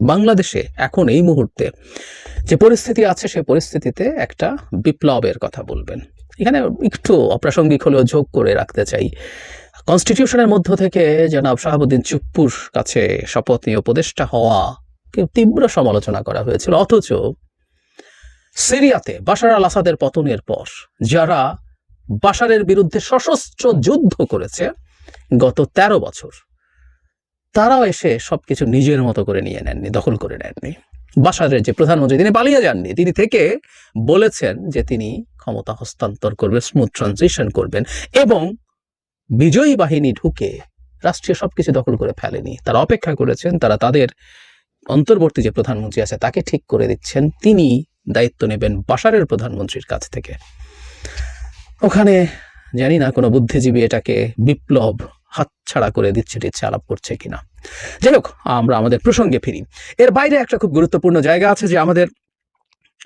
বাংলাদেশে এখন এই মুহূর্তে যে পরিস্থিতি আছে, সে পরিস্থিতিতে একটা বিপ্লবের কথা বলবেন। এখানে একটু অপ্রাসঙ্গিক হলেও যোগ করে রাখতে চাই। কনস্টিটিউশনের মধ্য থেকে জনাব শাহাবুদ্দিন চুপ্পুর কাছে শপথ নিয়ে উপদেষ্টা হওয়া তীব্র সমালোচনা করা হয়েছিল। অথচ সিরিয়াতে বাশার আল আসাদের পতনের পর যারা বাশারের বিরুদ্ধে সশস্ত্র যুদ্ধ করেছে, গত ১৩ বছর তারাও এসে সব কিছু নিজের মতো করে নিয়ে নেননি, দখল করে নেননি। বাশারের যে প্রধানমন্ত্রী তিনি পালিয়ে যাননি। তিনি থেকে বলেছেন যে তিনি ক্ষমতা হস্তান্তর করবেন স্মুথ ট্রানজিশন করবেন এবং বিজয়ী বাহিনী ঢুকে রাষ্ট্রীয় সবকিছু দখল করে ফেলেনি। তারা অপেক্ষা করেছেন, তারা তাদের অন্তর্বর্তী যে প্রধানমন্ত্রী আছে, তাকে ঠিক করে দিচ্ছেন। তিনি দায়িত্ব নেবেন বাসারের প্রধানমন্ত্রীর কাছ থেকে। ওখানে জানি না কোনো বুদ্ধিজীবী এটাকে বিপ্লব হাতছাড়া করে দিচ্ছে টিচ্ছে আলাপ করছে কিনা। যাই হোক আমরা আমাদের প্রসঙ্গে ফিরি। এর বাইরে একটা খুব গুরুত্বপূর্ণ জায়গা আছে যে আমাদের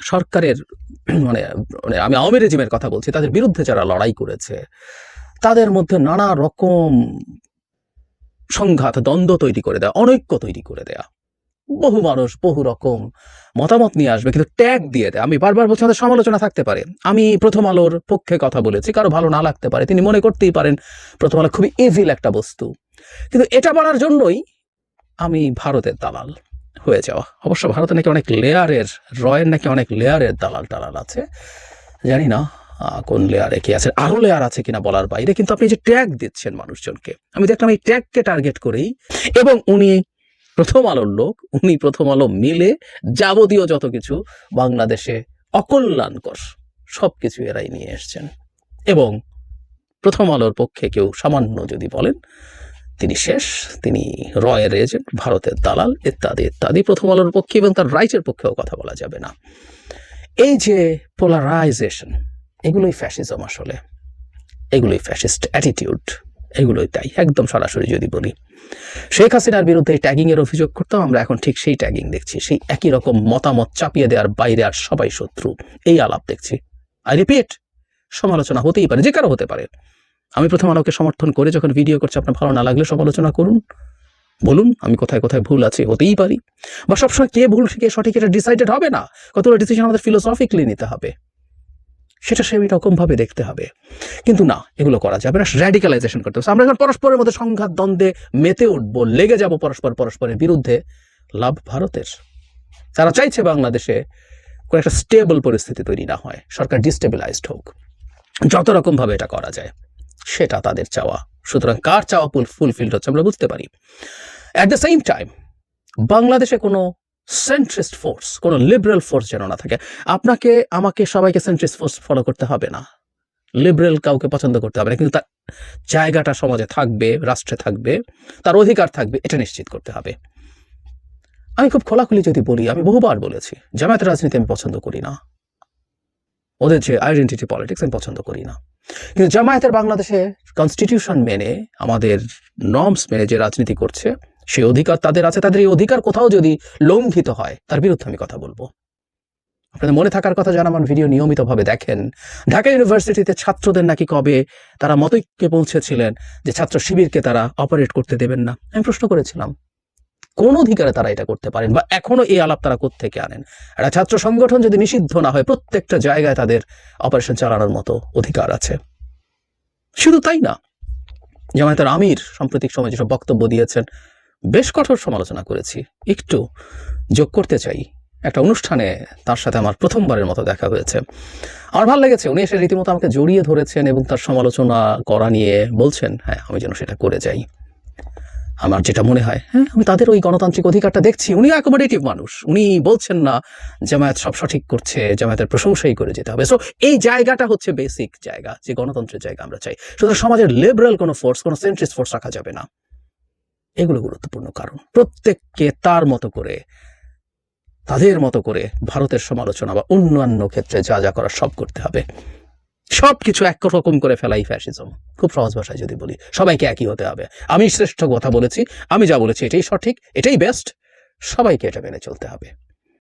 সরকারের মানে মানে আমি আওয়ামী রেজিমের কথা বলছি, তাদের বিরুদ্ধে যারা লড়াই করেছে, তাদের মধ্যে নানা রকম সংঘাত, দ্বন্দ্ব তৈরি করে দেয়া, অনৈক্য তৈরি করে দেয়া। বহু মানুষ, বহু রকম মতামত নিয়ে আসবে, কিন্তু ট্যাগ দিয়ে দেয়। আমি বারবার বলছি, আমাদের সমালোচনা থাকতে পারে। আমি প্রথম আলোর পক্ষে কথা বলেছি, কারও ভালো না লাগতে পারে। তিনি মনে করতেই পারেন, প্রথম আলো খুবই ইভিল একটা বস্তু। কিন্তু এটা বলার জন্যই আমি ভারতের দালাল হয়ে যাওয়া। অবশ্য ভারতে নাকি অনেক লেয়ারের রয়ের নাকি অনেক লেয়ারের দালাল টালাল আছে। জানি না কোন লেয়ারে কি আছে, আরও লেয়ার আছে কিনা বলার বাইরে, কিন্তু আপনি যে ট্যাগ দিচ্ছেন মানুষজনকে, আমি দেখলাম এই ট্যাগকে টার্গেট করেই, এবং উনি প্রথম আলোর লোক, উনি প্রথম আলো মিলে যাবতীয় যত কিছু বাংলাদেশে অকল্যাণকর সব কিছু এরাই নিয়ে এসছেন। এবং প্রথম আলোর পক্ষে কেউ সামান্য যদি বলেন, তিনি শেষ, তিনি রয়ের এজেন্ট, ভারতের দালাল, ইত্যাদি ইত্যাদি প্রথম আলোর পক্ষে এবং তার রাইটের পক্ষেও কথা বলা যাবে না। এই যে পোলারাইজেশন এগুলোই ফ্যাসিজম আসলে। এগুলোই ফ্যাসিস্ট অ্যাটিটিউড এগুলোই তাই, একদম সরাসরি যদি বলি। শেখ হাসিনার বিরুদ্ধে ট্যাগিং এর অভিযোগ করতাম আমরা এখন ঠিক সেই ট্যাগিং দেখছি, সেই একই রকম মতামত চাপিয়ে দেওয়ার বাইরে আর সবাই শত্রু, এই আলাপ দেখছি। আই রিপিট সমালোচনা হতেই পারে, যে কারও হতে পারে। আমি প্রথম আলোকে সমর্থন করে যখন ভিডিও করছি, আপনার ভালো না লাগলে সমালোচনা করুন। বলুন, আমি কোথায় কোথায় ভুল আছে, হতেই পারি। বা সবসময় কে ভুল, কে সঠিক, এটা ডিসাইডেড হবে না। কতগুলো ডিসিশন আমাদের ফিলোসফিক্যালি নিতে হবে। সেটা সেই রকম ভাবে দেখতে হবে। কিন্তু না, এগুলো করা যাবে না। র্যাডিক্যালাইজেশন করতে হবে। আমরা যখন পরস্পরের মধ্যে সংঘাত, দ্বন্দ্বে মেতে উঠবো, লেগে যাব পরস্পর পরস্পরের বিরুদ্ধে। লাভ ভারতের। তারা চাইছে বাংলাদেশে কোনো একটা স্টেবল পরিস্থিতি তৈরি না হয়। সরকার ডিস্টেবিলাইজড হোক। যত রকম ভাবে এটা করা যায়, সেটা তাদের চাওয়া। সুতরাং কার চাওয়া ফুলফিলড হচ্ছে আমরা বুঝতে পারি। অ্যাট দ্য সেম টাইম বাংলাদেশে কোনো সেন্ট্রিস্ট ফোর্স কোনো লিবারেল ফোর্স যেন না থাকে। আপনাকে, আমাকে সবাইকে সেন্ট্রিস্ট ফোর্স ফলো করতে হবে না। লিবারেল কাউকে পছন্দ করতে হবে না, কিন্তু তার জায়গাটা সমাজে থাকবে, রাষ্ট্রে থাকবে, তার অধিকার থাকবে, এটা নিশ্চিত করতে হবে। আমি খুব খোলাখুলি যদি বলি, আমি বহুবার বলেছি, জামায়াতের রাজনীতি আমি পছন্দ করি না। ওদের যে আইডেন্টিটি পলিটিক্স আমি পছন্দ করি না। কিন্তু জামায়াতের বাংলাদেশে কনস্টিটিউশন মেনে, আমাদের নর্মস মেনে যে রাজনীতি করছে সেই অধিকার তাদের আছে, তাদের এই অধিকার কোথাও যদি লঙ্ঘিত হয়, তার বিরুদ্ধে আমি কথা বলব। আপনাদের মনে থাকার কথা যারা আমার ভিডিও নিয়মিতভাবে দেখেন, ঢাকা ইউনিভার্সিটিতে ছাত্রদের নাকি কবে তারা মতৈক্যে পৌঁছেছিলেন যে ছাত্র শিবিরকে তারা অপারেট করতে দেবেন না? আমি প্রশ্ন করেছিলাম, কোন অধিকারে তারা এটা করতে পারেন বা এখনও এই আলাপ তারা থেকে আনেন? একটা ছাত্র সংগঠন যদি নিষিদ্ধ না হয়, প্রত্যেকটা জায়গায় তাদের অপারেশন চালানোর মতো অধিকার আছে। শুধু তাই না, জামায়াতের আমির সাম্প্রতিক সময় যেসব বক্তব্য দিয়েছেন বেশ কঠোর সমালোচনা করেছি। একটু যোগ করতে চাই। একটা অনুষ্ঠানে তার সাথে আমার প্রথমবারের মতো দেখা হয়েছে। আমার ভালো লেগেছে। উনি এসে রীতিমতো আমাকে জড়িয়ে ধরেছেন এবং তার সমালোচনা করা নিয়ে বলছেন হ্যাঁ আমি যেন সেটা করে যাই। আমার যেটা মনে হয় হ্যাঁ আমি তাদের ওই গণতান্ত্রিক অধিকারটা দেখছি। উনি অ্যাকোমোডেটিভ মানুষ। উনি বলছেন না, জামায়াত সব সঠিক করছে, জামায়াতের প্রশংসাই করে যেতে হবে। সো এই জায়গাটা হচ্ছে বেসিক জায়গা, যে গণতন্ত্রের জায়গা আমরা চাই। সুতরাং সমাজের লিবারেল কোনো ফোর্স কোনো সেন্ট্রিস্ট ফোর্স রাখা যাবে না। এগুলো গুরুত্বপূর্ণ কারণ। প্রত্যেককে তার মতো করে, তাদের মতো করে ভারতের সমালোচনা বা অন্যান্য ক্ষেত্রে যা যা করা সব করতে হবে। সব কিছু একরকম করে ফেলাই ফ্যাসিজম খুব সহজ ভাষায় যদি বলি, সবাইকে একই হতে হবে। আমি শ্রেষ্ঠ কথা বলেছি, আমি যা বলেছি এটাই সঠিক, এটাই বেস্ট সবাইকে এটা মেনে চলতে হবে।